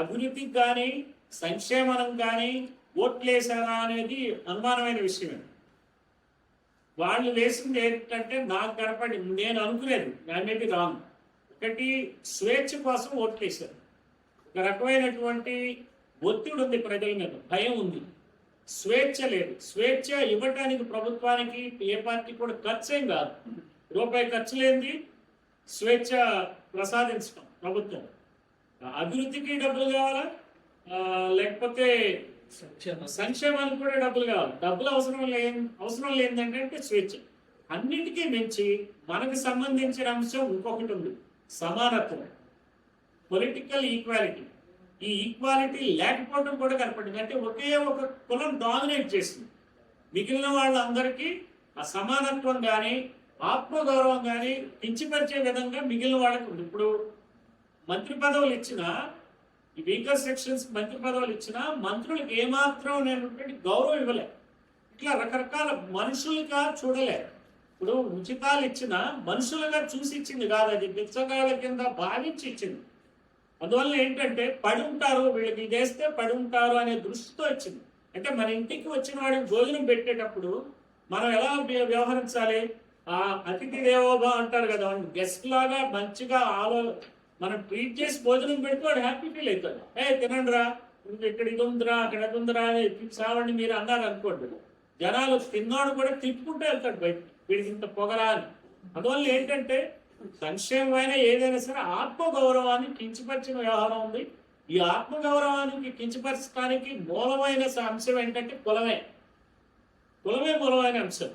అభివృద్ధికి కానీ సంక్షేమం కానీ ఓట్లేసారా అనేది అనుమానమైన విషయమే. వాళ్ళు వేసింది ఏంటంటే నాకు కనపడి నేను అనుకునేది అనేది రాంగ్. ఒకటి స్వేచ్ఛ కోసం ఓట్లేశారు. ఒక రకమైనటువంటి ఒత్తిడి ఉంది ప్రజల మీద భయం ఉంది. స్వేచ్ఛ లేదు. స్వేచ్ఛ ఇవ్వటానికి ప్రభుత్వానికి ఏ పార్టీ కూడా ఖర్చేం కాదు. రూపాయి ఖర్చు లేనిది స్వేచ్ఛ ప్రసాదించడం ప్రభుత్వం. అభివృద్ధికి డబ్బులు కావాలా? లేకపోతే సంక్షేమానికి కూడా డబ్బులు కావాలి. డబ్బులు అవసరం లే అవసరం లేదంటే స్వేచ్ఛ. అన్నిటికీ మించి మనకు సంబంధించిన అంశం ఇంకొకటి ఉంది. సమానత్వం. పొలిటికల్ ఈక్వాలిటీ ఈ ఈక్వాలిటీ లేకపోవడం కూడా కనపడింది. అంటే ఒకే ఒక కులం డామినేట్ చేసింది. మిగిలిన వాళ్ళందరికీ ఆ సమానత్వం కానీ ఆత్మగౌరవం కానీ కించిపరిచే విధంగా మిగిలిన వాళ్ళకు ఉంది. ఇప్పుడు మంత్రి పదవులు ఇచ్చిన ఈ వీకర్ సెక్షన్స్ మంత్రి పదవులు ఇచ్చిన మంత్రులకు ఏమాత్రం అనేటువంటి గౌరవం ఇవ్వలే. ఇట్లా రకరకాల మనుషులుగా చూడలే. ఇప్పుడు ఉచితాలు ఇచ్చిన మనుషులుగా చూసి ఇచ్చింది కాదు అది. బిచ్చగాళ్ళ కింద భావించి ఇచ్చింది. అందువల్ల ఏంటంటే పడి ఉంటారు వీళ్ళకి ఇది వేస్తే పడి ఉంటారు అనే దృష్టితో ఇచ్చింది. అంటే మన ఇంటికి వచ్చిన వాడికి భోజనం పెట్టేటప్పుడు మనం ఎలా వ్యవహరించాలి? ఆ అతిథి దేవోభవ అంటారు కదా గెస్ట్ లాగా మంచిగా ఆలో మనం ట్రీట్ చేసి భోజనం పెడితే వాడు హ్యాపీ ఫీల్ అవుతాడు. ఏ తినండి రా ఇక్కడ ఇది ఉందిరా అక్కడ అది ఉందిరా అని సావండి మీరు అన్నారు అనుకోండి. జనాలు తిన్నాడు కూడా తిప్పుకుంటూ వెళ్తాడు బయట వీడికి ఇంత పొగరా అని. అందువల్ల ఏంటంటే సంక్షేమమైన ఏదైనా సరే ఆత్మగౌరవాన్ని కించపరిచిన వ్యవహారం ఉంది. ఈ ఆత్మగౌరవానికి కించపరచడానికి మూలమైన అంశం ఏంటంటే కులమే. కులమే మూలమైన అంశం.